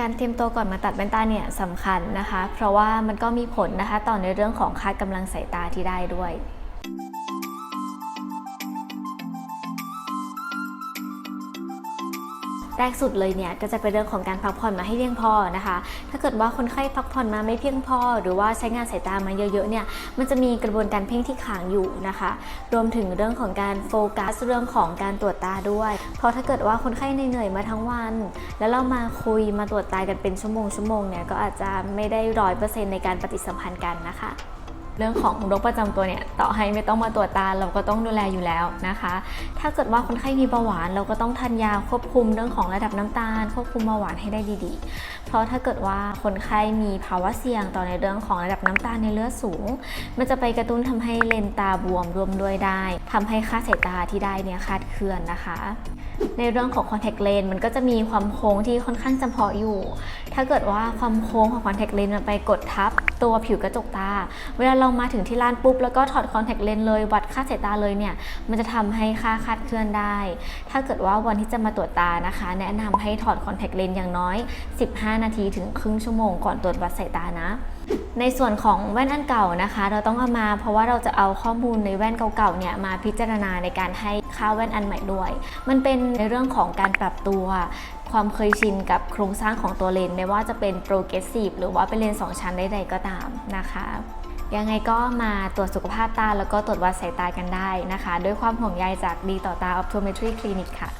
การเตรียมตัวก่อนมาตัดแว่นตาเนี่ยสำคัญนะคะ เพราะว่ามันก็มีผลนะคะต่อในเรื่องของค่ากำลังสายตาที่ได้ด้วยแรกสุดเลยเนี่ยก็จะเป็นเรื่องของการพักผ่อนมาให้เพียงพอนะคะ ถ้าเกิดว่าคนไข้พักผ่อนมาไม่เพียงพอ หรือว่าใช้งานสายตามาเยอะๆเนี่ยมันจะมีกระบวนการเพ่งที่ค้างอยู่นะคะ รวมถึงเรื่องของการโฟกัสเรื่องของการตรวจตาด้วย เพราะถ้าเกิดว่าคนไข้เหนื่อยมาทั้งวัน แล้วเรามาคุยมาตรวจตากันเป็นชั่วโมงชั่วโมงเนี่ยก็อาจจะไม่ได้ร้อยเปอร์เซ็นต์ในการปฏิสัมพันธ์กันนะคะ เรื่องของโรคประจำตัวเนี่ยต่อให้ไม่ต้องมาตรวจตาเราก็ต้องดูแลอยู่แล้วนะคะ ถ้าเกิดว่าคนไข้มีเบาหวานเราก็ต้องทานยาควบคุมเรื่องของระดับน้ำตาล ควบคุมเบาหวานให้ได้ดีๆ เพราะถ้าเกิดว่าคนไข้มีภาวะเสี่ยงต่อในเรื่องของระดับน้ำตาลในเลือดสูง มันจะไปกระตุ้นทำให้เลนตาบวมรวมด้วยได้ทำให้ค่าสายตาที่ได้เนี่ยคาดเคลื่อนนะคะ ในเรื่องของ contact lens มันก็จะมีความโค้งที่ค่อนข้างจำเพาะอยู่ ถ้าเกิดว่าความโค้งของ contact lens มันไปกดทับตัวผิวกระจกตา เวลาเรามาถึงที่ร้านปุ๊บ แล้วก็ถอดคอนแทคเลนส์เลย วัดค่าสายตาเลยเนี่ย มันจะทำให้ค่าคาดเคลื่อนได้ ถ้าเกิดว่าวันที่จะมาตรวจตานะคะ แนะนำให้ถอดคอนแทคเลนส์อย่างน้อย 15 นาทีถึงครึ่งชั่วโมงก่อนตรวจวัดสายตานะ ในส่วนของแว่นอันเก่านะคะ เราต้องเอามาเพราะว่าเราจะเอาข้อมูลในแว่นเก่าๆเนี่ยมาพิจารณาในการให้ค่าแว่นอันใหม่ด้วย มันเป็นในเรื่องของการปรับตัว ความเคยชินกับโครงสร้างของตัวเลนไม่ว่าจะเป็นโปรเกรสซีฟหรือว่าเป็นเลนส์สองชั้นใดๆก็ตามนะคะยังไงก็มาตรวจสุขภาพตาแล้วก็ตรวจวัดสายตากันได้นะคะ ด้วยความห่วงใยจากดีต่อตา Optometry Clinic ค่ะ